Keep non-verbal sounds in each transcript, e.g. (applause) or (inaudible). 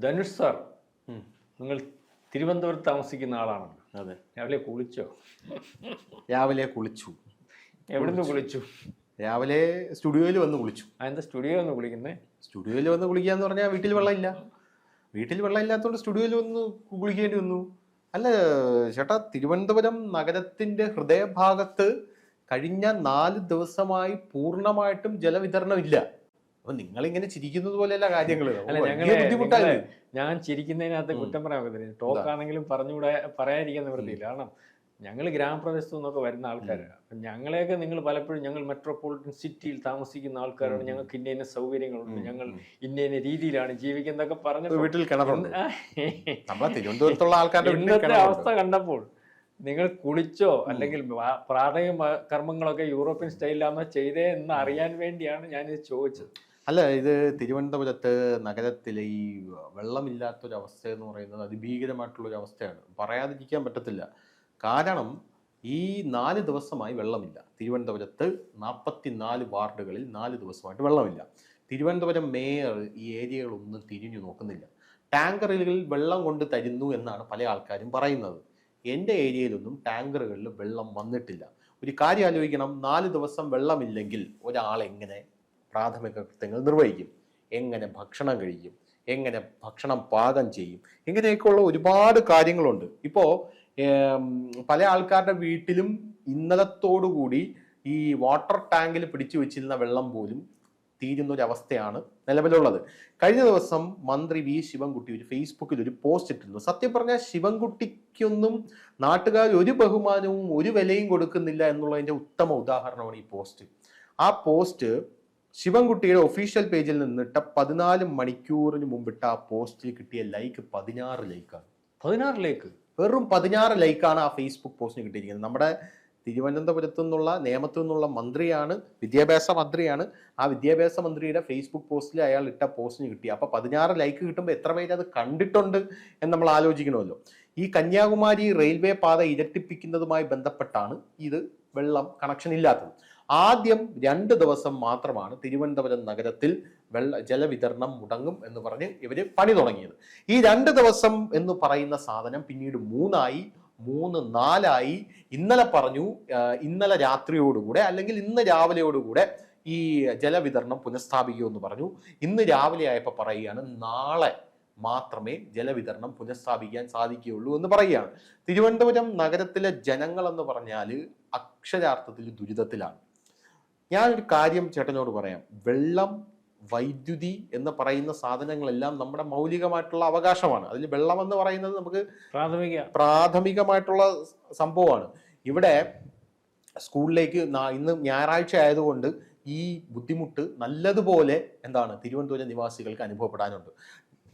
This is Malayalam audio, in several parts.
ധനുഷ് സാർ നിങ്ങൾ തിരുവനന്തപുരത്ത് താമസിക്കുന്ന ആളാണ് അതെ. രാവിലെ കുളിച്ചോ? രാവിലെ കുളിച്ചു. എവിടുന്ന് കുളിച്ചു. രാവിലെ സ്റ്റുഡിയോയിൽ വന്ന് കുളിച്ചു. എന്താ സ്റ്റുഡിയോ വന്ന് കുളിക്കുന്നേ? സ്റ്റുഡിയോയിൽ വന്ന് കുളിക്കുക എന്ന് പറഞ്ഞാൽ വീട്ടിൽ വെള്ളമില്ല. വീട്ടിൽ വെള്ളം ഇല്ലാത്തതുകൊണ്ട് സ്റ്റുഡിയോയിൽ വന്ന് കുളിക്കേണ്ടി വന്നു. അല്ല ചേട്ടാ തിരുവനന്തപുരം നഗരത്തിന്റെ ഹൃദയഭാഗത്ത് കഴിഞ്ഞ നാല് ദിവസമായി പൂർണമായിട്ടും ജലവിതരണം ഇല്ല അപ്പൊ നിങ്ങൾ ഇങ്ങനെ ചിരിക്കുന്നത് പോലെയല്ല കാര്യങ്ങൾ ബുദ്ധിമുട്ടാണ് ഞാൻ ചിരിക്കുന്നതിനകത്ത് കുറ്റം പറയാൻ പറ്റത്തില്ല. ടോക്ക് ആണെങ്കിലും പറഞ്ഞുകൂടെ പറയാതിരിക്കാൻ നിവൃത്തിയില്ല. കാരണം ഞങ്ങൾ ഗ്രാമപ്രദേശത്തു നിന്നൊക്കെ വരുന്ന ആൾക്കാരാണ് അപ്പം ഞങ്ങളെയൊക്കെ നിങ്ങൾ പലപ്പോഴും ഞങ്ങൾ മെട്രോപൊളിറ്റൻ സിറ്റിയിൽ താമസിക്കുന്ന ആൾക്കാരാണ്. ഞങ്ങൾക്ക് ഇന്ന ഇന്ന സൗകര്യങ്ങളുണ്ട് ഞങ്ങൾ ഇന്ന ഇന്ന രീതിയിലാണ് ജീവിക്കുന്നതൊക്കെ പറഞ്ഞു വീട്ടിൽ (laughs) തിരുവനന്തപുരത്തുള്ള ആൾക്കാരുടെ ഇന്നത്തെ അവസ്ഥ കണ്ടപ്പോൾ നിങ്ങൾ കുളിച്ചോ അല്ലെങ്കിൽ പ്രാഥമിക കർമ്മങ്ങളൊക്കെ യൂറോപ്യൻ സ്റ്റൈലിലാണോ ചെയ്തേ എന്ന് അറിയാൻ വേണ്ടിയാണ് ഞാനിത് ചോദിച്ചത്. അല്ല ഇത് തിരുവനന്തപുരത്ത് നഗരത്തിലെ ഈ അവസ്ഥ എന്ന് പറയുന്നത് അതിഭീകരമായിട്ടുള്ള ഒരു അവസ്ഥയാണ് പറയാതിരിക്കാൻ പറ്റത്തില്ല. കാരണം ഈ നാല് ദിവസമായി വെള്ളമില്ല. തിരുവനന്തപുരത്ത് നാൽപ്പത്തി നാല് വാർഡുകളിൽ നാല് ദിവസമായിട്ട് വെള്ളമില്ല. തിരുവനന്തപുരം മേയർ ഈ ഏരിയകളൊന്നും തിരിഞ്ഞു നോക്കുന്നില്ല. ടാങ്കറുകളിൽ വെള്ളം കൊണ്ട് തരുന്നു എന്നാണ് പല ആൾക്കാരും പറയുന്നത്. എന്റെ ഏരിയയിലൊന്നും ടാങ്കറുകളിൽ വെള്ളം വന്നിട്ടില്ല. ഒരു കാര്യം ആലോചിക്കണം. നാല് ദിവസം വെള്ളമില്ലെങ്കിൽ ഒരാൾ എങ്ങനെ പ്രാഥമിക കൃത്യങ്ങൾ നിർവഹിക്കും. എങ്ങനെ ഭക്ഷണം കഴിക്കും എങ്ങനെ ഭക്ഷണം പാകം ചെയ്യും ഇങ്ങനെയൊക്കെയുള്ള ഒരുപാട് കാര്യങ്ങളുണ്ട്. ഇപ്പോൾ പല ആൾക്കാരുടെ വീട്ടിലും ഇന്നലത്തോടുകൂടി ഈ വാട്ടർ ടാങ്കിൽ പിടിച്ചു വെച്ചിരുന്ന വെള്ളം പോലും തീരുന്ന ഒരു അവസ്ഥയാണ് നിലവിലുള്ളത്. കഴിഞ്ഞ ദിവസം മന്ത്രി വി. ശിവൻകുട്ടി ഒരു ഫേസ്ബുക്കിൽ ഒരു പോസ്റ്റ് ഇട്ടിരുന്നു. സത്യം പറഞ്ഞാൽ ശിവൻകുട്ടിക്കൊന്നും നാട്ടുകാർ ഒരു ബഹുമാനവും ഒരു വിലയും കൊടുക്കുന്നില്ല എന്നുള്ളതിന്റെ ഉത്തമ ഉദാഹരണമാണ് ഈ പോസ്റ്റ്. ആ പോസ്റ്റ് ശിവൻകുട്ടിയുടെ ഒഫീഷ്യൽ പേജിൽ നിന്നിട്ട പതിനാല് മണിക്കൂറിന് മുമ്പിട്ട ആ പോസ്റ്റിൽ കിട്ടിയ ലൈക്ക് പതിനാറ് ലൈക്കാണ് പതിനാറ് ലൈക്ക് വെറും പതിനാറ് ലൈക്കാണ് ആ ഫേസ്ബുക്ക് പോസ്റ്റിന് കിട്ടിയിരിക്കുന്നത്. നമ്മുടെ തിരുവനന്തപുരത്തു നിന്നുള്ള നേമത്തു നിന്നുള്ള മന്ത്രിയാണ് വിദ്യാഭ്യാസ മന്ത്രിയാണ്. ആ വിദ്യാഭ്യാസ മന്ത്രിയുടെ ഫേസ്ബുക്ക് പോസ്റ്റിൽ അയാൾ ഇട്ട പോസ്റ്റിന് കിട്ടി. അപ്പൊ പതിനാറ് ലൈക്ക് കിട്ടുമ്പോൾ എത്ര പേര് അത് കണ്ടിട്ടുണ്ട് എന്ന് നമ്മൾ ആലോചിക്കണമല്ലോ. ഈ കന്യാകുമാരി റെയിൽവേ പാത ഇരട്ടിപ്പിക്കുന്നതുമായി ബന്ധപ്പെട്ടാണ് ഇത് വെള്ളം കണക്ഷൻ ഇല്ലാത്തത്. ആദ്യം രണ്ട് ദിവസം മാത്രമാണ് തിരുവനന്തപുരം നഗരത്തിൽ വെള്ള ജലവിതരണം മുടങ്ങും എന്ന് പറഞ്ഞ് ഇവർ പണി തുടങ്ങിയത്. ഈ രണ്ട് ദിവസം എന്ന് പറയുന്ന സാധനം പിന്നീട് മൂന്നായി മൂന്ന് നാലായി ഇന്നലെ പറഞ്ഞു ഇന്നലെ രാത്രിയോടുകൂടെ അല്ലെങ്കിൽ ഇന്ന് രാവിലെയോടുകൂടെ ഈ ജലവിതരണം പുനഃസ്ഥാപിക്കുമെന്ന് പറഞ്ഞു. ഇന്ന് രാവിലെ ആയപ്പോൾ പറയുകയാണ് നാളെ മാത്രമേ ജലവിതരണം പുനഃസ്ഥാപിക്കാൻ സാധിക്കുകയുള്ളൂ എന്ന് പറയുകയാണ്. തിരുവനന്തപുരം നഗരത്തിലെ ജനങ്ങൾ എന്ന് പറഞ്ഞാൽ അക്ഷരാർത്ഥത്തിൽ ദുരിതത്തിലാണ്. ഞാനൊരു കാര്യം ചേട്ടനോട് പറയാം. വെള്ളം വൈദ്യുതി എന്ന് പറയുന്ന സാധനങ്ങളെല്ലാം നമ്മുടെ മൗലികമായിട്ടുള്ള അവകാശമാണ്. അതിൽ വെള്ളം എന്ന് പറയുന്നത് നമുക്ക് പ്രാഥമിക. പ്രാഥമികമായിട്ടുള്ള സംഭവമാണ്. ഇവിടെ സ്കൂളിലേക്ക് ഇന്ന് ഞായറാഴ്ച ആയതുകൊണ്ട് ഈ ബുദ്ധിമുട്ട് നല്ലതുപോലെ എന്താണ് തിരുവനന്തപുരം നിവാസികൾക്ക് അനുഭവപ്പെടാനുണ്ട്.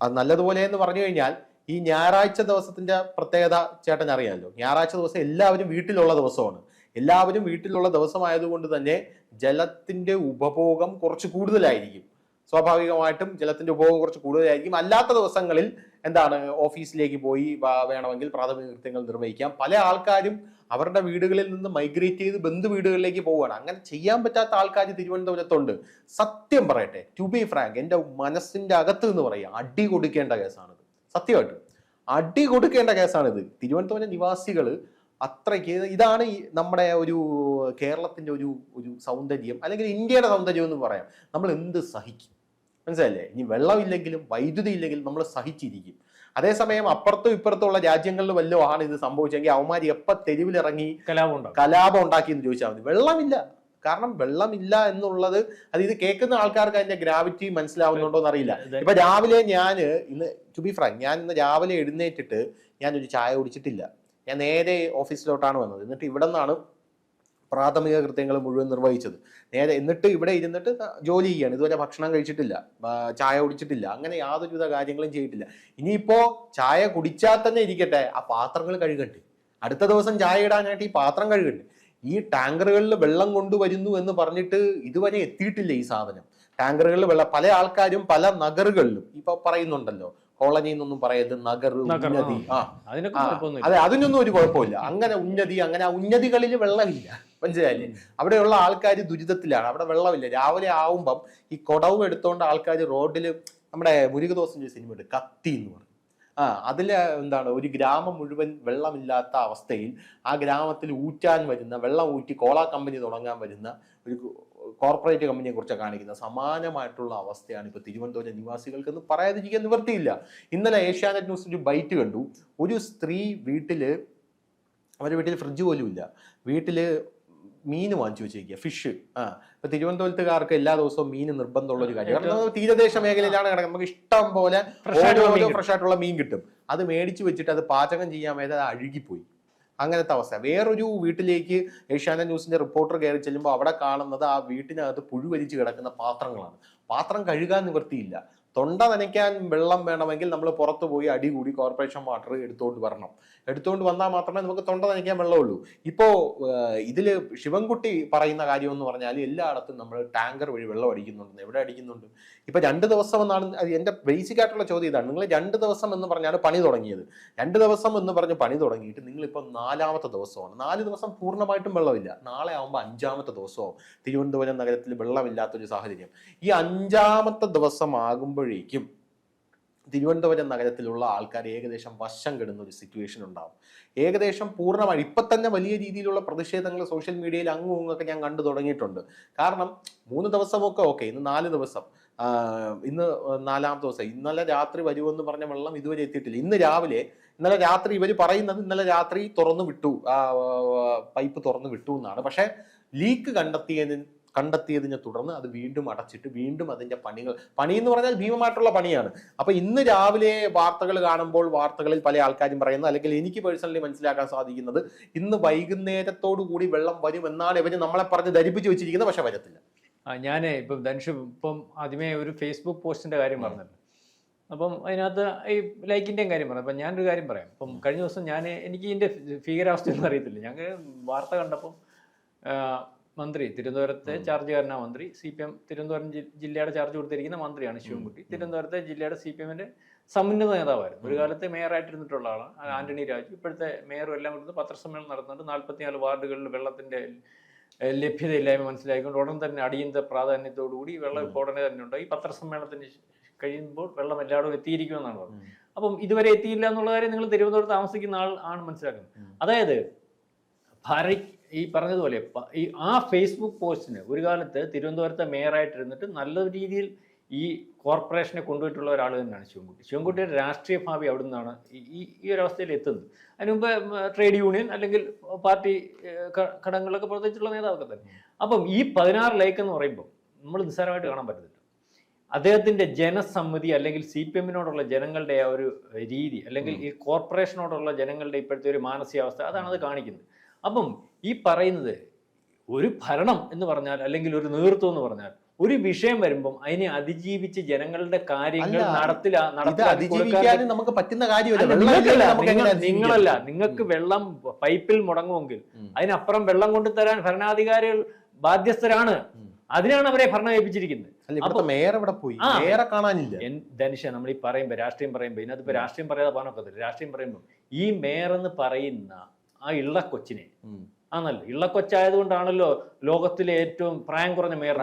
അത് നല്ലതുപോലെ എന്ന് പറഞ്ഞു കഴിഞ്ഞാൽ ഈ ഞായറാഴ്ച ദിവസത്തിന്റെ പ്രത്യേകത ചേട്ടൻ അറിയാമല്ലോ ഞായറാഴ്ച ദിവസം എല്ലാവരും വീട്ടിലുള്ള ദിവസമാണ്. എല്ലാവരും വീട്ടിലുള്ള ദിവസമായതുകൊണ്ട് തന്നെ ജലത്തിന്റെ ഉപഭോഗം കുറച്ച് കൂടുതലായിരിക്കും. സ്വാഭാവികമായിട്ടും ജലത്തിന്റെ ഉപഭോഗം കുറച്ച് കൂടുതലായിരിക്കും. അല്ലാത്ത ദിവസങ്ങളിൽ എന്താണ് ഓഫീസിലേക്ക് പോയി വേണമെങ്കിൽ പ്രാഥമിക കൃത്യങ്ങൾ നിർവഹിക്കാം. പല ആൾക്കാരും അവരുടെ വീടുകളിൽ നിന്ന് മൈഗ്രേറ്റ് ചെയ്ത് ബന്ധു വീടുകളിലേക്ക് പോവുകയാണ്. അങ്ങനെ ചെയ്യാൻ പറ്റാത്ത ആൾക്കാർ തിരുവനന്തപുരത്തുണ്ട്. സത്യം പറയട്ടെ ടു ബി ഫ്രാങ്ക് എന്റെ മനസ്സിന്റെ അകത്ത് എന്ന് പറയാം അടി കൊടുക്കേണ്ട കേസാണിത്. സത്യമായിട്ടും. അടി കൊടുക്കേണ്ട കേസാണിത്. തിരുവനന്തപുരം നിവാസികൾ അത്രയ്ക്ക് ഇതാണ് ഈ നമ്മുടെ ഒരു കേരളത്തിന്റെ ഒരു ഒരു സൗന്ദര്യം അല്ലെങ്കിൽ ഇന്ത്യയുടെ സൗന്ദര്യം എന്ന് പറയാം. നമ്മൾ എന്ത് സഹിക്കും? മനസ്സിലല്ലേ ഇനി വെള്ളമില്ലെങ്കിലും വൈദ്യുതി ഇല്ലെങ്കിലും നമ്മൾ സഹിച്ചിരിക്കും. അതേസമയം അപ്പുറത്തും ഇപ്പുറത്തുള്ള രാജ്യങ്ങളിൽ വല്ലതും ആണ് ഇത് സംഭവിച്ചെങ്കിൽ അവന്മാർ എപ്പ തെരുവിലിറങ്ങി കലാപം ഉണ്ടാക്കി. എന്ന് ചോദിച്ചാൽ മതി. വെള്ളമില്ല. കാരണം വെള്ളമില്ല എന്നുള്ളത് അത് ഇത് കേൾക്കുന്ന ആൾക്കാർക്ക് അതിന്റെ ഗ്രാവിറ്റി മനസ്സിലാവുന്നുണ്ടോ എന്നറിയില്ല. ഇപ്പൊ രാവിലെ ഞാൻ ഇന്ന് ടു ബി ഫ്രാങ്ക് ഞാൻ ഇന്ന് രാവിലെ എഴുന്നേറ്റിട്ട് ഞാൻ ഒരു ചായ കുടിച്ചിട്ടില്ല. ഞാൻ നേരെ ഓഫീസിലോട്ടാണ് വന്നത്. എന്നിട്ട് ഇവിടെ നിന്നാണ് പ്രാഥമിക കൃത്യങ്ങൾ മുഴുവൻ നിർവഹിച്ചത്. നേരെ എന്നിട്ട് ഇവിടെ ഇരുന്നിട്ട് ജോലി ചെയ്യാണ്. ഇതുവരെ ഭക്ഷണം കഴിച്ചിട്ടില്ല. ചായ കുടിച്ചിട്ടില്ല. അങ്ങനെ യാതൊരുവിധ കാര്യങ്ങളും ചെയ്തിട്ടില്ല. ഇനിയിപ്പോ ചായ കുടിച്ചാൽ തന്നെ ഇരിക്കട്ടെ. ആ പാത്രങ്ങൾ കഴുകണ്ടേ. അടുത്ത ദിവസം ചായ ഇടാനായിട്ട് ഈ പാത്രം കഴുകണ്ടേ. ഈ ടാങ്കറുകളിൽ വെള്ളം കൊണ്ടുവരുന്നു എന്ന് പറഞ്ഞിട്ട് ഇതുവരെ എത്തിയിട്ടില്ല ഈ സാധനം. ടാങ്കറുകളിൽ വെള്ളം. പല ആൾക്കാരും പല നഗറുകളിലും ഇപ്പൊ പറയുന്നുണ്ടല്ലോ കോളനി എന്നൊന്നും പറയരുത് നഗർ ഉന്നതി. ആ. അതെ അതിനൊന്നും ഒരു കുഴപ്പമില്ല. അങ്ങനെ ഉന്നതി അങ്ങനെ ആ ഉന്നതികളിൽ വെള്ളമില്ല. മനസ്സിലായില്ലേ? അവിടെയുള്ള ആൾക്കാർ ദുരിതത്തിലാണ്. അവിടെ വെള്ളമില്ല. രാവിലെ ആവുമ്പം ഈ കുടവും എടുത്തുകൊണ്ട് ആൾക്കാർ റോഡിൽ നമ്മുടെ മുരുകദോസിന്റെ സിനിമയുണ്ട് കത്തി എന്ന് പറഞ്ഞു ആ അതിൽ എന്താണ് ഒരു ഗ്രാമം മുഴുവൻ വെള്ളമില്ലാത്ത അവസ്ഥയിൽ ആ ഗ്രാമത്തിൽ ഊറ്റാൻ വരുന്ന വെള്ളം ഊറ്റി കോള കമ്പനി തുടങ്ങാൻ വരുന്ന ഒരു കോർപ്പറേറ്റ് കമ്പനിയെ കുറിച്ച് കാണിക്കുന്ന സമാനമായിട്ടുള്ള അവസ്ഥയാണ് ഇപ്പോൾ തിരുവനന്തപുരം നിവാസികൾക്ക് എന്ന് പറയാതിരിക്കാൻ നിവൃത്തിയില്ല. ഇന്നലെ ഏഷ്യാനെറ്റ് ന്യൂസിൽ ഒരു ബൈറ്റ് കണ്ടു. ഒരു സ്ത്രീ വീട്ടിൽ അവരുടെ വീട്ടിൽ ഫ്രിഡ്ജ് പോലും ഇല്ല. വീട്ടിൽ മീൻ വാങ്ങിച്ചു വെച്ചിരിക്കുക ഫിഷ് ആ ഇപ്പൊ തിരുവനന്തപുരത്തുകാർക്ക് എല്ലാ ദിവസവും മീൻ നിർബന്ധമുള്ള ഒരു കാര്യം. കാരണം തീരദേശ മേഖലയിലാണ് കിടക്കുന്നത്. നമുക്ക് ഇഷ്ടം പോലെ ഓരോ ഫ്രഷ് ആയിട്ടുള്ള മീൻ കിട്ടും. അത് മേടിച്ചു വെച്ചിട്ട് അത് പാചകം ചെയ്യാൻ വേണ്ടി അത് അഴുകിപ്പോയി. അങ്ങനത്തെ അവസ്ഥ. വേറൊരു വീട്ടിലേക്ക് ഏഷ്യാനെറ്റ് ന്യൂസിന്റെ റിപ്പോർട്ടർ കയറി ചെല്ലുമ്പോൾ അവിടെ കാണുന്നത് ആ വീട്ടിനകത്ത് പുഴുവരിച്ച് കിടക്കുന്ന പാത്രങ്ങളാണ്. പാത്രം കഴുകാൻ നിവൃത്തിയില്ല. തൊണ്ട നനയ്ക്കാൻ വെള്ളം വേണമെങ്കിൽ നമ്മൾ പുറത്ത് പോയി അടി കൂടി കോർപ്പറേഷൻ വാട്ടർ എടുത്തുകൊണ്ട് വരണം. എടുത്തുകൊണ്ട് വന്നാൽ മാത്രമേ നമുക്ക് തൊണ്ട നനയ്ക്കാൻ വെള്ളമുള്ളൂ. ഇപ്പോൾ ഇതിൽ ശിവൻകുട്ടി പറയുന്ന കാര്യം എന്ന് പറഞ്ഞാൽ എല്ലായിടത്തും നമ്മൾ ടാങ്കർ വഴി വെള്ളം അടിക്കുന്നുണ്ട് എവിടെ അടിക്കുന്നുണ്ട്? ഇപ്പോൾ രണ്ട് ദിവസം എന്നാണ് എന്റെ ബേസിക് ആയിട്ടുള്ള ചോദ്യം ഇതാണ്. നിങ്ങൾ രണ്ട് ദിവസം എന്ന് പറഞ്ഞാണ് പണി തുടങ്ങിയത്. രണ്ട് ദിവസം എന്ന് പറഞ്ഞ് പണി തുടങ്ങിയിട്ട് നിങ്ങളിപ്പോൾ നാലാമത്തെ ദിവസമാണ്. നാല് ദിവസം പൂർണമായിട്ടും വെള്ളമില്ല. നാളെ ആകുമ്പോൾ അഞ്ചാമത്തെ ദിവസമാവും തിരുവനന്തപുരം നഗരത്തിൽ വെള്ളമില്ലാത്തൊരു സാഹചര്യം. ഈ അഞ്ചാമത്തെ ദിവസം ആകുമ്പോഴേക്കും തിരുവനന്തപുരം നഗരത്തിലുള്ള ആൾക്കാർ ഏകദേശം വശം കെടുന്ന ഒരു സിറ്റുവേഷൻ ഉണ്ടാവും. ഏകദേശം പൂർണമായി ഇപ്പൊ തന്നെ വലിയ രീതിയിലുള്ള പ്രതിഷേധങ്ങൾ സോഷ്യൽ മീഡിയയിൽ അങ്ങും ഇങ്ങൊക്കെ ഞാൻ കണ്ടു തുടങ്ങിയിട്ടുണ്ട്. കാരണം മൂന്ന് ദിവസമൊക്കെ ഓക്കെ ഇന്ന് നാല് ദിവസം. ഇന്ന് നാലാമത്തെ ദിവസം. ഇന്നലെ രാത്രി വരുമെന്ന് പറഞ്ഞ വെള്ളം ഇതുവരെ എത്തിയിട്ടില്ല. ഇന്ന് രാവിലെ ഇന്നലെ രാത്രി ഇവർ പറയുന്നത് ഇന്നലെ രാത്രി തുറന്നു വിട്ടു. പൈപ്പ് തുറന്നു വിട്ടു എന്നാണ്. പക്ഷേ ലീക്ക് കണ്ടെത്തിയതിന് കണ്ടെത്തിയതിനെ തുടർന്ന് അത് വീണ്ടും അടച്ചിട്ട് വീണ്ടും അതിന്റെ പണികൾ പണി എന്ന് പറഞ്ഞാൽ ഭീമമായിട്ടുള്ള പണിയാണ്. അപ്പൊ ഇന്ന് രാവിലെ വാർത്തകൾ കാണുമ്പോൾ വാർത്തകളിൽ പല ആൾക്കാരും പറയുന്നത് അല്ലെങ്കിൽ എനിക്ക് പേഴ്സണലി മനസ്സിലാക്കാൻ സാധിക്കുന്നത് ഇന്ന് വൈകുന്നേരത്തോടു കൂടി വെള്ളം വരും എന്നാണ് ഇവർ നമ്മളെ പറഞ്ഞ് ധരിപ്പിച്ച് വെച്ചിരിക്കുന്നത് പക്ഷെ വരത്തില്ല. ഞാൻ ഇപ്പം ധനുഷ് ഇപ്പം ആദ്യമേ ഒരു ഫേസ്ബുക്ക് പോസ്റ്റിന്റെ കാര്യം പറഞ്ഞല്ലോ. അപ്പം അതിനകത്ത് ഈ ലൈക്കിന്റെയും കാര്യം പറയാം അപ്പം ഞാനൊരു കാര്യം പറയാം. അപ്പം കഴിഞ്ഞ ദിവസം ഞാൻ എനിക്ക് ഇതിന്റെ ഭീകരാവസ്ഥയൊന്നും അറിയത്തില്ല. ഞങ്ങൾ വാർത്ത കണ്ടപ്പം മന്ത്രി തിരുവനന്തപുരത്തെ ചാർജുകാരനാ മന്ത്രി സി പി എം തിരുവനന്തപുരം ജില്ലയുടെ ചാർജ് കൊടുത്തിരിക്കുന്ന മന്ത്രിയാണ് ശിവൻകുട്ടി. തിരുവനന്തപുരത്തെ ജില്ലയുടെ സി പി എമ്മിന്റെ സമുന്നത നേതാവായിരുന്നു. ഒരു കാലത്ത് മേയറായിട്ടിരുന്നിട്ടുള്ള ആളാണ് ആന്റണി രാജു. ഇപ്പോഴത്തെ മേയറും എല്ലാം കൊടുത്ത് പത്രസമ്മേളനം നടത്തുന്നുണ്ട്. നാൽപ്പത്തിനാല് വാർഡുകളിൽ വെള്ളത്തിന്റെ ലഭ്യത ലഭ്യതയില്ലായ്മ മനസ്സിലാക്കിക്കൊണ്ട് ഉടൻ തന്നെ അടിയന്തര പ്രാധാന്യത്തോടുകൂടി വെള്ളം ഇപ്പോൾ ഉടനെ തന്നെ ഉണ്ട് ഈ പത്രസമ്മേളനത്തിന് കഴിയുമ്പോൾ വെള്ളം എല്ലായിടും എത്തിയിരിക്കുമെന്നാണ് പറഞ്ഞത്. അപ്പം ഇതുവരെ എത്തിയില്ല എന്നുള്ള കാര്യം നിങ്ങൾ തിരുവനന്തപുരത്ത് താമസിക്കുന്ന ആൾ ആണ് മനസ്സിലാക്കുന്നത്. അതായത് ഭാരത് ഈ പറഞ്ഞതുപോലെ ഈ ആ ഫേസ്ബുക്ക് പോസ്റ്റിന് ഒരു കാലത്ത് തിരുവനന്തപുരത്തെ മേയറായിട്ടിരുന്നിട്ട് നല്ല രീതിയിൽ ഈ കോർപ്പറേഷനെ കൊണ്ടുപോയിട്ടുള്ള ഒരാൾ തന്നെയാണ് ശിവൻകുട്ടി. ശിവൻകുട്ടിയുടെ രാഷ്ട്രീയ ഭാവി അവിടെ നിന്നാണ് ഈ ഈ- ഒരു അവസ്ഥയിൽ എത്തുന്നത്. അതിന് മുമ്പ് ട്രേഡ് യൂണിയൻ അല്ലെങ്കിൽ പാർട്ടി ഘടകങ്ങളൊക്കെ ഘടകങ്ങളിലൊക്കെ പ്രവർത്തിച്ചിട്ടുള്ള നേതാവൊക്കെ തന്നെ. അപ്പം ഈ പതിനാറ് ലൈക്ക് എന്ന് പറയുമ്പോൾ നമ്മൾ നിസ്സാരമായിട്ട് കാണാൻ പറ്റത്തില്ല. അദ്ദേഹത്തിന്റെ ജനസമ്മതി അല്ലെങ്കിൽ സി പി എമ്മിനോടുള്ള ജനങ്ങളുടെ ആ ഒരു രീതി അല്ലെങ്കിൽ ഈ കോർപ്പറേഷനോടുള്ള ജനങ്ങളുടെ ഇപ്പോഴത്തെ ഒരു മാനസികാവസ്ഥ അതാണ് അത് കാണിക്കുന്നത്. അപ്പം ഈ പറയുന്നത് ഒരു ഭരണം എന്ന് പറഞ്ഞാൽ അല്ലെങ്കിൽ ഒരു നേതൃത്വം എന്ന് പറഞ്ഞാൽ ഒരു വിഷയം വരുമ്പം അതിനെ അതിജീവിച്ച് ജനങ്ങളുടെ കാര്യങ്ങൾ നടത്തിലാ നമുക്ക് പറ്റുന്ന കാര്യമല്ല? നിങ്ങളല്ല. നിങ്ങൾക്ക് വെള്ളം പൈപ്പിൽ മുടങ്ങുമെങ്കിൽ. അതിനപ്പുറം വെള്ളം കൊണ്ടുതരാൻ ഭരണാധികാരികൾ ബാധ്യസ്ഥരാണ്. അതിനാണ് അവരെ ഭരണം ഏൽപ്പിച്ചിരിക്കുന്നത് അല്ല മേയർ പോയി? മേയറെ കാണാനില്ല. ധനുഷ നമ്മൾ ഈ പറയുമ്പോ രാഷ്ട്രീയം പറയുമ്പോ ഇതിനകത്ത് രാഷ്ട്രീയം പറയാതെ പോകാനൊക്കത്തില്ല രാഷ്ട്രീയം പറയുമ്പോൾ ഈ മേയർ എന്ന് പറയുന്ന ആ ഇള്ള കൊച്ചിനെ. ആണല്ലോ. ഇള്ള കൊച്ചായതുകൊണ്ടാണല്ലോ ലോകത്തിലെ ഏറ്റവും പ്രായം കുറഞ്ഞ മേയർ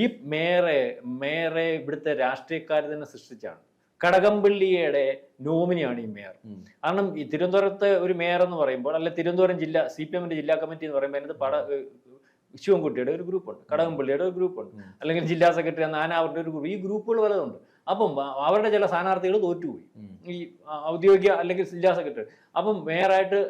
ഈ മേയറെ മേയറെ ഇവിടുത്തെ രാഷ്ട്രീയക്കാർ തന്നെ സൃഷ്ടിച്ചാണ്. കടകംപള്ളിയുടെ നോമിനിയാണ് ഈ മേയർ. കാരണം ഈ തിരുവനന്തപുരത്തെ ഒരു മേയർ എന്ന് പറയുമ്പോൾ അല്ലെ തിരുവനന്തപുരം ജില്ല സി പി എമ്മിന്റെ ജില്ലാ കമ്മിറ്റി എന്ന് പറയുമ്പോൾ അതിനകത്ത് പട ശിവൻകുട്ടിയുടെ ഒരു ഗ്രൂപ്പുണ്ട് കടകംപള്ളിയുടെ ഒരു ഗ്രൂപ്പുണ്ട്. ഉണ്ട് അല്ലെങ്കിൽ ജില്ലാ സെക്രട്ടറി നാനാവരുടെ ഒരു ഗ്രൂപ്പ്. ഈ ഗ്രൂപ്പുകൾ പലതുണ്ട് അപ്പം അവരുടെ ചില സ്ഥാനാർത്ഥികൾ തോറ്റുപോയി. ഈ ഔദ്യോഗിക അല്ലെങ്കിൽ ജില്ലാ സെക്രട്ടറി. അപ്പം മേയറായിട്ട്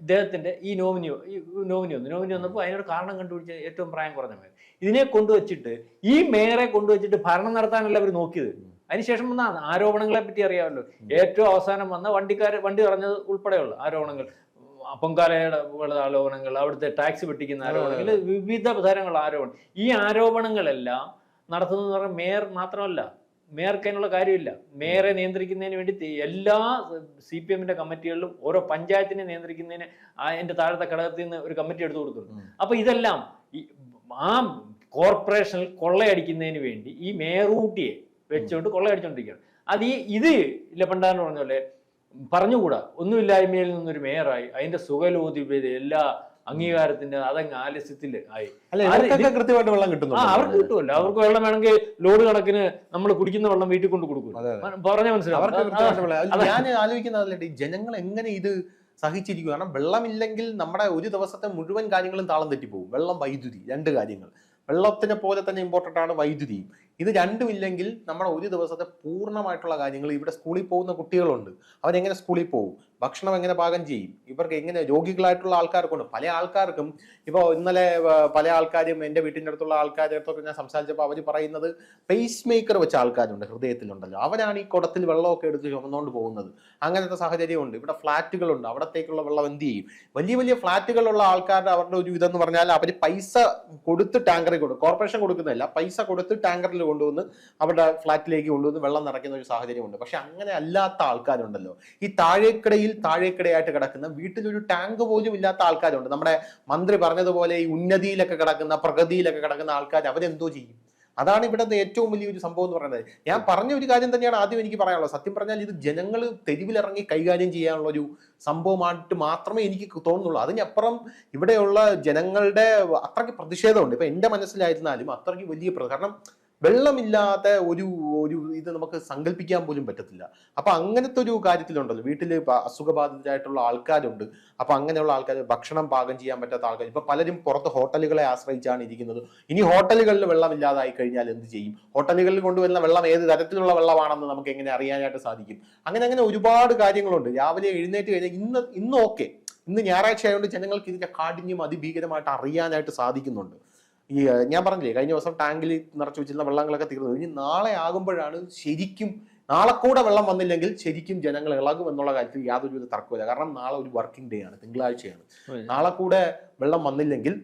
ഇദ്ദേഹത്തിന്റെ ഈ നോമിനിയോ ഈ നോമിനി വന്നു. നോമിനി വന്നപ്പോൾ അതിനൊരു കാരണം കണ്ടുപിടിച്ച ഏറ്റവും പ്രായം കുറഞ്ഞ മേയർ ഇതിനെ കൊണ്ടുവച്ചിട്ട് ഈ മേയറെ കൊണ്ടുവച്ചിട്ട് ഭരണം നടത്താനല്ല അവർ നോക്കിയത്. അതിനുശേഷം വന്ന ആരോപണങ്ങളെ പറ്റി അറിയാമല്ലോ. ഏറ്റവും അവസാനം വന്ന വണ്ടിക്കാർ വണ്ടി പറഞ്ഞത് ഉൾപ്പെടെയുള്ള ആരോപണങ്ങൾ. പൊങ്കാലയുടെ ആരോപണങ്ങൾ അവിടുത്തെ ടാക്സ് വെട്ടിക്കുന്ന ആരോപണങ്ങൾ വിവിധ തരങ്ങളുള്ള ആരോപണം ഈ ആരോപണങ്ങളെല്ലാം നടത്തുന്നത് പറഞ്ഞാൽ മേയർ മാത്രമല്ല മേയർക്ക് അതിനുള്ള കാര്യമില്ല. മേയറെ നിയന്ത്രിക്കുന്നതിന് വേണ്ടി എല്ലാ സി പി എമ്മിന്റെ കമ്മിറ്റികളിലും ഓരോ പഞ്ചായത്തിനെ നിയന്ത്രിക്കുന്നതിന് അതിന്റെ താഴത്തെ ഘടകത്തിൽ നിന്ന് ഒരു കമ്മിറ്റി എടുത്തു കൊടുക്കുന്നു. അപ്പൊ ഇതെല്ലാം ഈ ആ കോർപ്പറേഷനിൽ കൊള്ളയടിക്കുന്നതിന് വേണ്ടി ഈ മേയറൂട്ടിയെ വെച്ചുകൊണ്ട് കൊള്ളയടിച്ചുകൊണ്ടിരിക്കുകയാണ് അത് ഈ ഇത് ഇല്ല പണ്ടാന്ന് പറഞ്ഞ പോലെ പറഞ്ഞുകൂടാ. ഒന്നുമില്ലായ്മയിൽ നിന്നൊരു മേയറായി. അതിന്റെ സുഖലോതിപത എല്ലാ അംഗീകാരത്തിന്റെ അതങ്ങ് ആലസ്യത്തിൽ ആയി. കൃത്യമായിട്ട് വെള്ളം ആ കിട്ടുന്നുണ്ട് അവർക്ക് കിട്ടുമല്ലോ. അവർക്ക് വെള്ളം വേണമെങ്കിൽ ലോഡ് കണക്കിന് നമ്മൾ കുടിക്കുന്ന വെള്ളം വീട്ടിൽ കൊണ്ട് കൊടുക്കും. പറഞ്ഞ മനസ്സിലാവും. ഞാൻ ആലോചിക്കുന്നതല്ലേ ഈ ജനങ്ങൾ എങ്ങനെ ഇത് സഹിച്ചിരിക്കും? കാരണം വെള്ളമില്ലെങ്കിൽ നമ്മുടെ ഒരു ദിവസത്തെ മുഴുവൻ കാര്യങ്ങളും താളം തെറ്റിപ്പോകും വെള്ളം വൈദ്യുതി രണ്ട് കാര്യങ്ങൾ. വെള്ളത്തിനെ പോലെ തന്നെ ഇമ്പോർട്ടന്റ് ആണ് വൈദ്യുതിയും ഇത് രണ്ടും ഇല്ലെങ്കിൽ നമ്മുടെ ഒരു ദിവസത്തെ പൂർണമായിട്ടുള്ള കാര്യങ്ങൾ ഇവിടെ സ്കൂളിൽ പോകുന്ന കുട്ടികളുണ്ട്. അവരെങ്ങനെ സ്കൂളിൽ പോകും? ഭക്ഷണം എങ്ങനെ പാകം ചെയ്യും? ഇവർക്ക് എങ്ങനെ രോഗികളായിട്ടുള്ള ആൾക്കാർക്കുണ്ട്. പല ആൾക്കാർക്കും ഇപ്പോൾ ഇന്നലെ പല ആൾക്കാരും എന്റെ വീട്ടിന്റെ അടുത്തുള്ള ആൾക്കാരുടെ അടുത്തൊക്കെ ഞാൻ സംസാരിച്ചപ്പോൾ അവർ പറയുന്നത് പേസ് മേക്കർ വെച്ച ആൾക്കാരുണ്ട് ഹൃദയത്തിലുണ്ടല്ലോ. അവരാണ് ഈ കുടത്തിൽ വെള്ളമൊക്കെ എടുത്ത് ചുമന്നുകൊണ്ട് പോകുന്നത്. അങ്ങനത്തെ സാഹചര്യമുണ്ട്. ഇവിടെ ഫ്ലാറ്റുകളുണ്ട്. അവിടത്തേക്കുള്ള വെള്ളം എന്ത് ചെയ്യും? വലിയ വലിയ ഫ്ലാറ്റുകളുള്ള ആൾക്കാരുടെ അവരുടെ ഒരു ഇതെന്ന് പറഞ്ഞാൽ അവർ പൈസ കൊടുത്ത് ടാങ്കറിൽ കൊടുക്കും കോർപ്പറേഷൻ കൊടുക്കുന്നതല്ല പൈസ കൊടുത്ത് ടാങ്കറിൽ കൊണ്ടുവന്ന് അവരുടെ ഫ്ലാറ്റിലേക്ക് കൊണ്ടുവന്ന് വെള്ളം നിറയ്ക്കുന്ന ഒരു സാഹചര്യമുണ്ട്. പക്ഷെ അങ്ങനെ അല്ലാത്ത ആൾക്കാരുണ്ടല്ലോ. ഈ താഴേക്കിടയിൽ താഴേക്കിടയായിട്ട് കിടക്കുന്ന വീട്ടിലൊരു ടാങ്ക് പോലും ഇല്ലാത്ത ആൾക്കാരുണ്ട്. നമ്മുടെ മന്ത്രി പറഞ്ഞതുപോലെ ഈ ഉന്നതിയിലൊക്കെ കിടക്കുന്ന പ്രഗതിയിലൊക്കെ കിടക്കുന്ന ആൾക്കാർ അവരെന്തോ ചെയ്യും. അതാണ് ഇവിടുത്തെ ഏറ്റവും വലിയൊരു സംഭവം എന്ന് പറയുന്നത്. ഞാൻ പറഞ്ഞ ഒരു കാര്യം തന്നെയാണ് ആദ്യം എനിക്ക് പറയാനുള്ളത്. സത്യം പറഞ്ഞാൽ ഇത് ജനങ്ങൾ തെരുവിലിറങ്ങി കൈകാര്യം ചെയ്യാനുള്ള ഒരു സംഭവമായിട്ട് മാത്രമേ എനിക്ക് തോന്നുന്നുള്ളൂ. അതിനപ്പുറം ഇവിടെയുള്ള ജനങ്ങളുടെ അത്രയ്ക്ക് പ്രതിഷേധമുണ്ട്. ഇപ്പൊ എന്റെ മനസ്സിലായിരുന്നാലും അത്രയ്ക്ക് വലിയ കാരണം വെള്ളമില്ലാത്ത ഒരു ഒരു ഇത് നമുക്ക് സങ്കല്പിക്കാൻ പോലും പറ്റത്തില്ല. അപ്പൊ അങ്ങനത്തെ ഒരു കാര്യത്തിലുണ്ടല്ലോ വീട്ടിൽ അസുഖബാധിതരായിട്ടുള്ള ആൾക്കാരുണ്ട്. അപ്പൊ അങ്ങനെയുള്ള ആൾക്കാർ ഭക്ഷണം പാകം ചെയ്യാൻ പറ്റാത്ത ആൾക്കാർ. ഇപ്പൊ പലരും പുറത്ത് ഹോട്ടലുകളെ ആശ്രയിച്ചാണ് ഇരിക്കുന്നത്. ഇനി ഹോട്ടലുകളിൽ വെള്ളമില്ലാതായി കഴിഞ്ഞാൽ എന്ത് ചെയ്യും? ഹോട്ടലുകളിൽ കൊണ്ടുവരുന്ന വെള്ളം ഏത് തരത്തിലുള്ള വെള്ളമാണെന്ന് നമുക്ക് എങ്ങനെ അറിയാനായിട്ട് സാധിക്കും? അങ്ങനെ അങ്ങനെ ഒരുപാട് കാര്യങ്ങളുണ്ട്. രാവിലെ എഴുന്നേറ്റ് കഴിഞ്ഞാൽ ഇന്ന് ഇന്ന് ഓക്കെ. ഇന്ന് ഞായറാഴ്ച ആയതുകൊണ്ട് ജനങ്ങൾക്ക് ഇതിന്റെ കാഠിന്യം അതിഭീകരമായിട്ട് അറിയാനായിട്ട് സാധിക്കുന്നുണ്ട്. ഈ ഞാൻ പറഞ്ഞില്ലേ കഴിഞ്ഞ ദിവസം ടാങ്കിൽ നിറച്ചു വെച്ചിരുന്ന വെള്ളങ്ങളൊക്കെ തീർന്നു ഇനി നാളെ ആകുമ്പോഴാണ് ശരിക്കും നാളെ കൂടെ വെള്ളം വന്നില്ലെങ്കിൽ ശരിക്കും ജനങ്ങൾ ഇളകും എന്നുള്ള കാര്യത്തിൽ യാതൊരുവിധ തർക്കമില്ല കാരണം നാളെ ഒരു വർക്കിംഗ് ഡേ ആണ് തിങ്കളാഴ്ചയാണ്. നാളെ കൂടെ വെള്ളം വന്നില്ലെങ്കിൽ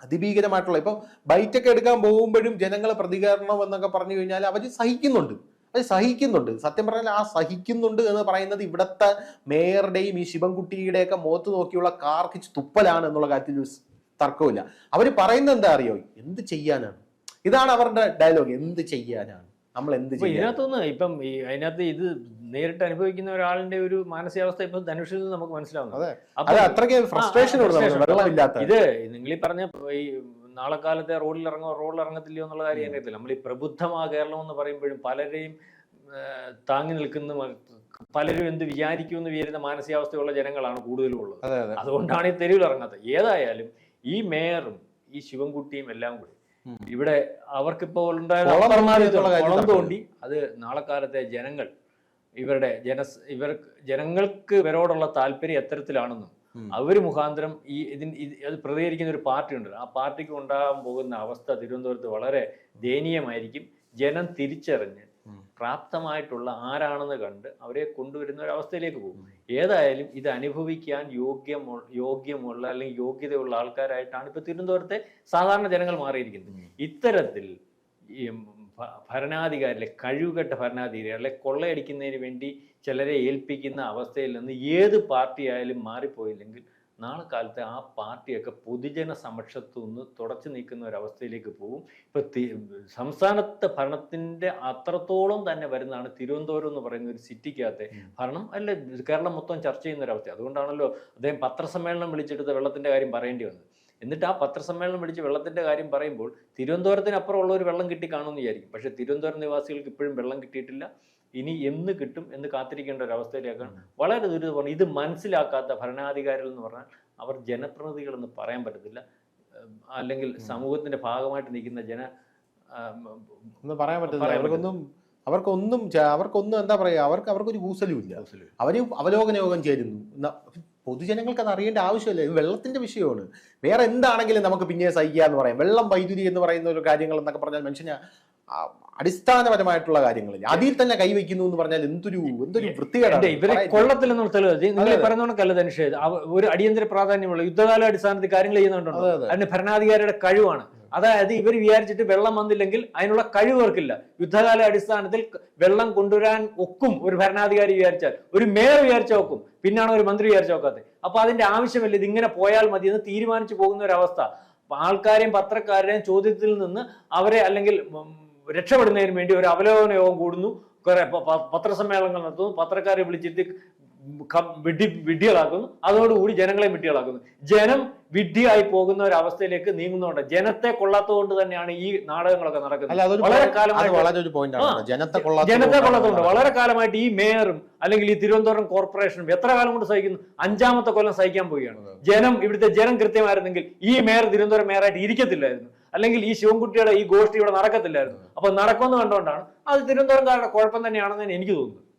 അതിഭീകരമായിട്ടുള്ള ഇപ്പം ബൈറ്റൊക്കെ എടുക്കാൻ പോകുമ്പോഴും ജനങ്ങൾ പ്രതികരണം എന്നൊക്കെ പറഞ്ഞു കഴിഞ്ഞാൽ അവർ സഹിക്കുന്നുണ്ട്. അത് സഹിക്കുന്നുണ്ട്. സത്യം പറഞ്ഞാൽ ആ സഹിക്കുന്നുണ്ട് എന്ന് പറയുന്നത് ഇവിടുത്തെ മേയറുടെയും ഈ ശിവൻകുട്ടിയുടെയൊക്കെ മുഖത്ത് നോക്കിയുള്ള കാർക്കിച്ച് തുപ്പലാണ് എന്നുള്ള കാര്യത്തിൽ തർക്കമില്ല അവർ പറയുന്നത് എന്താ അറിയോ? എന്ത് ചെയ്യാനാണ്? ഇതാണ് അവരുടെ ഡയലോഗ് എന്ത് ചെയ്യാനാണ്? നമ്മൾ എന്ത് ചെയ്യും ചെയ്യാൻ ഇതിനകത്തൊന്ന് ഇപ്പം ഈ അതിനകത്ത് ഇത് നേരിട്ട് അനുഭവിക്കുന്ന ഒരാളിന്റെ ഒരു മാനസികാവസ്ഥ ഇപ്പൊ ധനുഷിൽ നിന്ന് നമുക്ക് മനസ്സിലാവുന്നു. അതെ. അപ്പൊ ഫ്രസ്ട്രേഷൻ ഉണ്ട് നമുക്ക് frustration. ഇത് നിങ്ങൾ ഈ പറഞ്ഞ ഈ നാളെ കാലത്തെ റോഡിൽ ഇറങ്ങോ റോഡിൽ ഇറങ്ങത്തില്ലയോ എന്നുള്ള കാര്യം അറിയത്തില്ല നമ്മൾ ഈ പ്രബുദ്ധമാ കേരളം എന്ന് പറയുമ്പോഴും പലരെയും താങ്ങി നിൽക്കുന്ന പലരും എന്ത് വിചാരിക്കുമെന്ന് വിചാരിക്കുന്ന മാനസികാവസ്ഥയുള്ള ജനങ്ങളാണ് കൂടുതലും ഉള്ളത് അതെ അതെ. അതുകൊണ്ടാണ് ഈ തെരുവിൽ ഇറങ്ങാത്തത്. ഏതായാലും ഈ മേയറും ഈ ശിവൻകുട്ടിയും എല്ലാം കൂടി ഇവിടെ അവർക്കിപ്പോൾ ഉണ്ടായ തോണ്ടി അത് നാളെ കാലത്തെ ജനങ്ങൾ ഇവരുടെ ജന ഇവർക്ക് ജനങ്ങൾക്ക് ഇവരോടുള്ള താല്പര്യം എത്തരത്തിലാണെന്നും. അവർ മുഖാന്തരം ഈ ഇതിന് അത് പ്രതികരിക്കുന്ന ഒരു പാർട്ടി ഉണ്ട് ആ പാർട്ടിക്ക് ഉണ്ടാകാൻ പോകുന്ന അവസ്ഥ തിരുവനന്തപുരത്ത് വളരെ ദയനീയമായിരിക്കും ജനം തിരിച്ചറിഞ്ഞ്. പ്രാപ്തമായിട്ടുള്ള ആരാണെന്ന് കണ്ട് അവരെ കൊണ്ടുവരുന്ന ഒരു അവസ്ഥയിലേക്ക് പോകും. ഏതായാലും ഇത് അനുഭവിക്കാൻ യോഗ്യമു യോഗ്യമുള്ള അല്ലെങ്കിൽ യോഗ്യതയുള്ള ആൾക്കാരായിട്ടാണ് ഇപ്പൊ തിരുവനന്തപുരത്തെ സാധാരണ ജനങ്ങൾ മാറിയിരിക്കുന്നത്. ഇത്തരത്തിൽ ഈ ഭരണാധികാരികളെ കഴിവുകെട്ട ഭരണാധികാരികളെ കൊള്ളയടിക്കുന്നതിന് വേണ്ടി ചിലരെ ഏൽപ്പിക്കുന്ന അവസ്ഥയിൽ നിന്ന് ഏത് പാർട്ടി ആയാലും മാറിപ്പോയില്ലെങ്കിൽ നാളെ കാലത്ത് ആ പാർട്ടിയൊക്കെ പൊതുജന സമക്ഷത്തു നിന്ന് തുടച്ചു നീക്കുന്ന ഒരവസ്ഥയിലേക്ക് പോകും ഇപ്പൊ തി- സംസ്ഥാനത്തെ ഭരണത്തിന്റെ അത്രത്തോളം തന്നെ വരുന്നതാണ് തിരുവനന്തപുരം എന്ന് പറയുന്ന ഒരു സിറ്റിക്കകത്തെ ഭരണം അല്ല? കേരളം മൊത്തം ചർച്ച ചെയ്യുന്ന ഒരവസ്ഥ. അതുകൊണ്ടാണല്ലോ അദ്ദേഹം പത്രസമ്മേളനം വിളിച്ചെടുത്ത വെള്ളത്തിന്റെ കാര്യം പറയേണ്ടി വന്നത്. എന്നിട്ട് ആ പത്രസമ്മേളനം വിളിച്ച് വെള്ളത്തിന്റെ കാര്യം പറയുമ്പോൾ തിരുവനന്തപുരത്തിനപ്പുറം ഉള്ള ഒരു വെള്ളം കിട്ടി കാണുമെന്ന് വിചാരിക്കും. പക്ഷെ തിരുവനന്തപുരം നിവാസികൾക്ക് ഇപ്പോഴും വെള്ളം കിട്ടിയിട്ടില്ല. ഇനി എന്ന് കിട്ടും എന്ന് കാത്തിരിക്കേണ്ട ഒരു അവസ്ഥയിലേക്കാണ് വളരെ ദുരിതമാണ് ഇത് മനസ്സിലാക്കാത്ത ഭരണാധികാരികൾ എന്ന് പറഞ്ഞാൽ അവർ ജനപ്രതിനിധികളെന്ന് പറയാൻ പറ്റത്തില്ല. അല്ലെങ്കിൽ സമൂഹത്തിന്റെ ഭാഗമായിട്ട് നിൽക്കുന്ന ജന ഒന്നും പറയാൻ പറ്റത്തില്ല. അവർക്കൊന്നും അവർക്കൊന്നും അവർക്കൊന്നും എന്താ പറയുക അവർക്ക് അവർക്കൊരു കൂസലുമില്ല. അവർ അവലോകന യോഗം ചേരുന്നു. പൊതുജനങ്ങൾക്ക് അത് അറിയേണ്ട ആവശ്യമില്ല. ഇത് വെള്ളത്തിന്റെ വിഷയമാണ്. വേറെ എന്താണെങ്കിലും നമുക്ക് പിന്നെ സഹിക്കുക എന്ന് പറയാം. വെള്ളം വൈദ്യുതി എന്ന് പറയുന്ന ഒരു കാര്യങ്ങൾ എന്നൊക്കെ പറഞ്ഞാൽ മനുഷ്യന് അടിസ്ഥാനപരമായിട്ടുള്ള കാര്യങ്ങളിൽ അതിൽ തന്നെ കൈവയ്ക്കുന്നു എന്ന് പറഞ്ഞാൽ എന്തൊരു എന്തൊരു വൃത്തികേടാണ്. ഇവരെ കൊള്ളത്തിൽ നിങ്ങൾ അതെ, അതെ. പറയുന്ന കണക്കല്ല ധനുഷ് ഒരു അടിയന്തര പ്രാധാന്യമുള്ള യുദ്ധകാല അടിസ്ഥാനത്തിൽ കാര്യങ്ങൾ ചെയ്യുന്നുണ്ടോ അതെ, അതെ. അതിന് ഭരണാധികാരിയുടെ കഴിവാണ്. അതായത് ഇവർ വിചാരിച്ചിട്ട് വെള്ളം വന്നില്ലെങ്കിൽ അതിനുള്ള കഴിവ് അവർക്കില്ല. യുദ്ധകാല അടിസ്ഥാനത്തിൽ വെള്ളം കൊണ്ടുവരാൻ ഒക്കും ഒരു ഭരണാധികാരി വിചാരിച്ചാൽ. ഒരു മേയർ വിചാരിച്ച ഒക്കും. പിന്നാണ് ഒരു മന്ത്രി വിചാരിച്ച ഒക്കാത്തത് അപ്പൊ അതിന്റെ ആവശ്യമില്ല ഇത് ഇങ്ങനെ പോയാൽ മതി എന്ന് തീരുമാനിച്ചു പോകുന്ന ഒരു അവസ്ഥ. ആൾക്കാരെയും പത്രക്കാരുടെയും ചോദ്യത്തിൽ നിന്ന് അവരെ അല്ലെങ്കിൽ രക്ഷപ്പെടുന്നതിന് വേണ്ടി ഒരു അവലോകന യോഗം കൂടുന്നു. കുറെ പത്രസമ്മേളനങ്ങൾ നടത്തുന്നു. പത്രക്കാരെ വിളിച്ചിട്ട് വിഡ്ഢി വിഡ്ഢികളാക്കുന്നു. അതോടുകൂടി ജനങ്ങളെ വിഡ്ഢികളാക്കുന്നു. ജനം വിഡ്ഢിയായി പോകുന്ന ഒരു അവസ്ഥയിലേക്ക് നീങ്ങുന്നുണ്ട്. ജനത്തെ കൊള്ളാത്തത് കൊണ്ട് തന്നെയാണ് ഈ നാടകങ്ങളൊക്കെ നടക്കുന്നത്. വളരെ കാലമായിട്ട്. ജനത്തെ കൊള്ളാത്തതുകൊണ്ട് വളരെ കാലമായിട്ട് ഈ മേയറും അല്ലെങ്കിൽ ഈ തിരുവനന്തപുരം കോർപ്പറേഷനും എത്ര കാലം കൊണ്ട് സഹിക്കുന്നു? അഞ്ചാമത്തെ കൊല്ലം സഹിക്കാൻ പോവുകയാണ്. ജനം ഇവിടുത്തെ ജനം കൃത്യമായിരുന്നെങ്കിൽ ഈ മേയർ തിരുവനന്തപുരം മേയറായിട്ട് ഇരിക്കത്തില്ലായിരുന്നു. അല്ലെങ്കിൽ ഈ ശിവൻകുട്ടിയുടെ ഈ ഗോഷ്ഠി ഇവിടെ നടക്കത്തില്ലായിരുന്നു. അപ്പൊ നടക്കുമെന്ന് കണ്ടുകൊണ്ടാണ് അത് തിരുവനന്തപുരംകാരുടെ കുഴപ്പം തന്നെയാണെന്ന് എനിക്ക് തോന്നുന്നത്